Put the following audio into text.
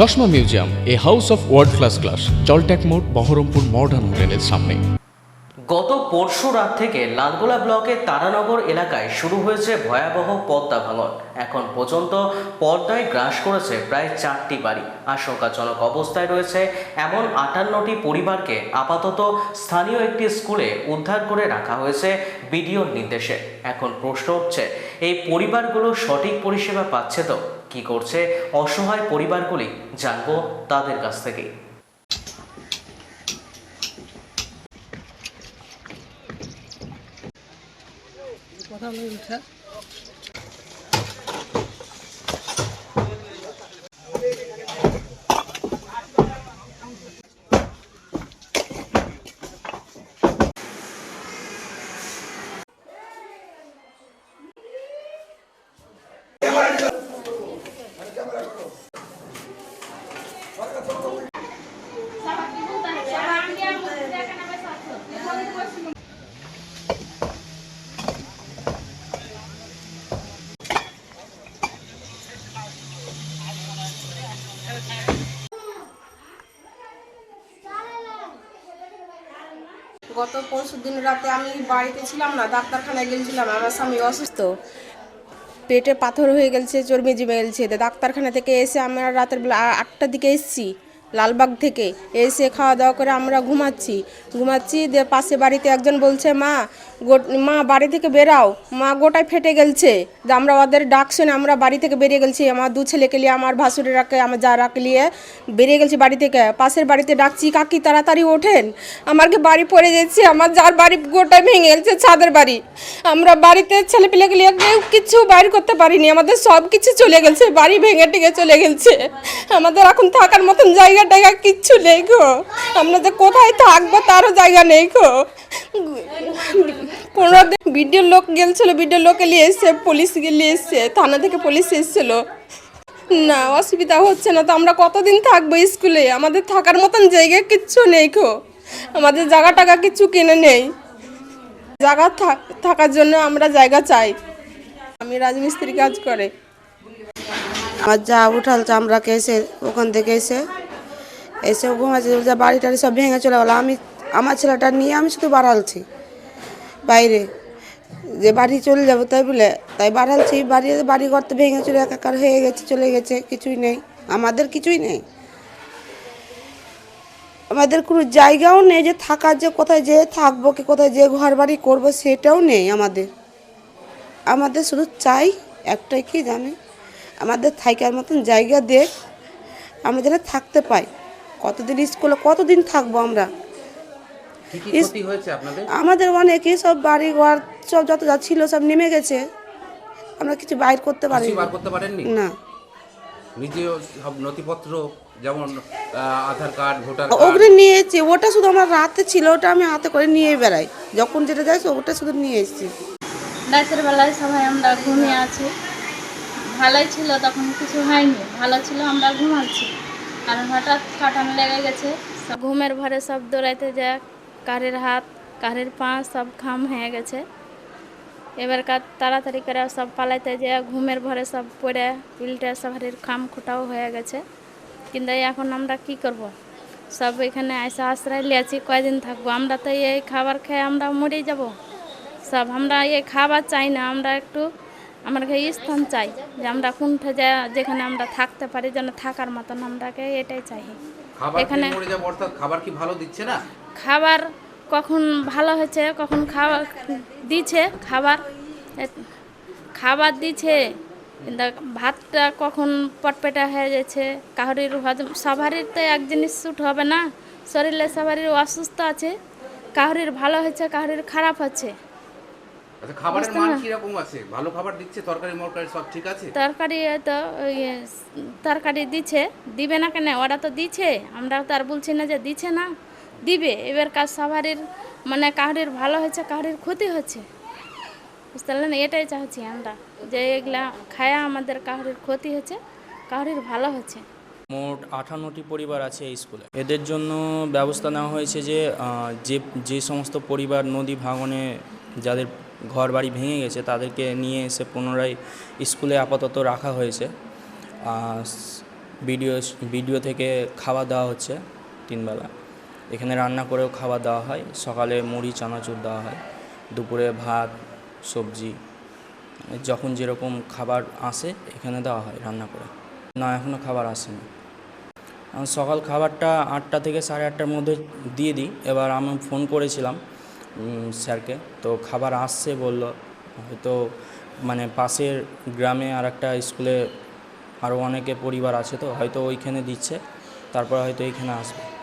চশমা museum, a house of world class class জলট্যাক মোড়, Baharampur modern হোটেলের সামনে। গত পরশু রাত থেকে লালগোলা ব্লকের তারানগর এলাকায় শুরু হয়েছে ভয়াবহ পদ্মা ভাঙন। এখন পর্যন্ত পদ্মায় গ্রাস করেছে প্রায় চারটি বাড়ি। আশঙ্কাজনক অবস্থায় রয়েছে এমন আটান্নটি পরিবারকে আপাতত স্থানীয় একটি স্কুলে উদ্ধার করে রাখা হয়েছে বিডিওর নির্দেশে। এখন প্রশ্ন উঠছে, এই পরিবারগুলো সঠিক পরিষেবা পাচ্ছে তো? কি করছে? অসহায় পরিবারগুলি জানব তাদের কাছ থেকেই গত পরশু দিন রাতে আমি বাড়িতে ছিলাম না, ডাক্তারখানায় গেছিলাম আমার স্বামী অসুস্থ। পেটে পাথর হয়ে গেছে চর্বি জমে গেছে ডাক্তারখানা থেকে এসে আমরা রাতের বেলা আটটার দিকে এসেছি, লালবাগ থেকে। এসে খাওয়া দাওয়া করে আমরা ঘুমাচ্ছি। ঘুমাচ্ছি, দিয়ে পাশে বাড়িতে একজন বলছে, মা মা বাড়ি থেকে বেরাও। মা গোটায় ফেটে গেলছে। যে আমরা ওদের ডাক শুনে আমরা বাড়ি থেকে বেরিয়ে গেছি আমার দু ছেলেকে নিয়ে, আমার ভাসুরেরাকে, আমার যা যারাকে নিয়ে বেরিয়ে গেছি বাড়ি থেকে। পাশের বাড়িতে ডাকছি, কাকি, তাড়াতাড়ি ওঠেন। আমাকে বাড়ি পড়ে যাচ্ছে আমার যার বাড়ি গোটায় ভেঙে গেছে ছাদের বাড়ি। আমরা বাড়িতে ছেলে পেলেকে নিয়ে কেউ কিছু বাইর করতে পারিনি। আমাদের সব কিছু চলে গেছে বাড়ি ভেঙে টেঙে চলে গেছে আমাদের এখন থাকার মতন জায়গা টায়গা কিচ্ছু নেই গো। আমরা যে কোথায় থাকব তারও জায়গা নেই গো। পনেরো দিন বিডিও লোক গেলছিল বিডিও লোকে নিয়ে এসছে পুলিশ নিয়ে এসছে থানা থেকে পুলিশ এসেছিল। না, অসুবিধা হচ্ছে না তো, আমরা কতদিন থাকব স্কুলে? আমাদের থাকার মতন জায়গা কিচ্ছু নেই খো আমাদের জায়গা টাকা কিচ্ছু কিনে নেই। জায়গা থাক- থাকার জন্য আমরা জায়গা চাই। আমি রাজমিস্ত্রি কাজ করে। আমার যা উঠাল চামড়াকে এসে, ওখান থেকে এসে এসে ঘুমাচ্ছে বাড়ি টাড়ি সব ভেঙে চলে গেলো। আমি আমার ছেলেটা নিয়ে আমি শুধু বাড়ালছি। বাইরে যে বাড়ি চলে যাব তাই বলে, তাই বাড়ালছি। বাড়ি বাড়ি ঘর তো ভেঙে চলে একাকার হয়ে গেছে, চলে গেছে, কিছুই নেই। আমাদের কিছুই নেই। আমাদের কোনো জায়গাও নেই যে থাকার, যে কোথায় যে থাকব, কি কোথায় যে ঘর বাড়ি করব, সেটাও নেই আমাদের। আমাদের শুধু চাই একটাই কি জানে আমাদের থাকার মতন জায়গা দেখ। আমরা যেন থাকতে পাই। কতদিন স্কুলে, কতদিন থাকব আমরা কি কি ইস- ক্ষতি হয়েছে আপনাদের আমাদের অনেকই সব বাড়ি ঘর সব যত যা ছিল সব নেমে গেছে। আমরা কিছু বাইর করতে পারি বার করতে পারেননি? না। নিজেও সব নথিপত্র যেমন আধার কার্ড ভোটার ওগুলো কার্ড নিয়েছি ওটা শুধু আমার রাতে ছিল ওটা আমি হাতে করে নিয়ে বেড়াই। যখন যেটা যাই ওটা শুধু নিয়ে এসেছি। রাতের বেলায় সবাই আমরা ঘুমিয়ে আছি। ভালোই ছিল তখন কিছু হয়নি। ভালো ছিল আমরা ঘুমাচ্ছি। আর হঠাৎ কাটান লেগে গেছে। ঘুমের ভরে সব দৌড়াইতে যা কারের হাত কারের পা সব খাম হয়ে গেছে। এবার কার তাড়াতাড়ি করে সব পালাইতে যে ঘুমের ভরে সব পড়ে উল্টে সবারির খাম খোটাও হয়ে গেছে। কিন্তু এখন আমরা কি করব। সব এখানে এসে আশ্রয় লিয়েছি কয়দিন থাকব? আমরা তো এই খাবার খেয়ে আমরা মরে যাব। সব আমরা এই খাবার চাই না আমরা একটু আমার আমাকে স্থান চাই যে আমরা কোনটা যা যেখানে আমরা থাকতে পারি যেন থাকার মতন আমরাকে এটাই চাই। এখানে খাবার কি ভালো দিচ্ছে না? খাবার কখন ভালো হয়েছে কখন খাবার দিছে খাবার খাবার দিছে কিন্তু ভাতটা কখন পটপেটা হয়ে যাচ্ছে কাহরির হজম সবারই তো এক জিনিস স্যুট হবে না শরীরে সবারই অসুস্থ আছে কাহরির ভালো হয়েছে কাহরির খারাপ হচ্ছে। আচ্ছা খাবারের মান আছে? ভালো খাবার দিচ্ছে তরকারি মরকারি সব ঠিক আছে? তরকারি তো তরকারি দিচ্ছে দিবে না কেন? ওরা তো দিচ্ছে আমরা তো আর বলছি না যে দিচ্ছে না। দিবে। এবার কাজ সবারির মানে কাহরির ভালো হচ্ছে কাহরির ক্ষতি হচ্ছে। বুঝতে পারলেন? এটাই চাচ্ছি আমরা, যে এগুলা খায়া আমাদের কাহরির ক্ষতি হচ্ছে, কাহরির ভালো হচ্ছে। মোট আঠান্নটি পরিবার আছে এই স্কুলে। এদের জন্য ব্যবস্থা নেওয়া হয়েছে যে যে যে সমস্ত পরিবার নদী ভাঙনে যাদের ঘর বাড়ি ভেঙে গেছে, তাদেরকে নিয়ে এসে পুনরায় স্কুলে আপাতত রাখা হয়েছে। বিডিও বিডিও থেকে খাবার দেওয়া হচ্ছে তিনবেলা। এখানে রান্না করেও খাবার দেওয়া হয়। সকালে মুড়ি, চানাচুর দেওয়া হয়। দুপুরে ভাত, সবজি, যখন যেরকম খাবার আসে এখানে দেওয়া হয় রান্না করে। না এখনও খাবার আসেনি। সকাল খাবারটা আটটা থেকে সাড়ে আটটার মধ্যে দিয়ে দিই। এবার আমি ফোন করেছিলাম স্যারকে। তো খাবার আসছে বলল, হয়তো মানে পাশের গ্রামে আর একটা স্কুলে আরও অনেকে পরিবার আছে তো, হয়তো ওইখানে দিচ্ছে। তারপর হয়তো এইখানে আসবে।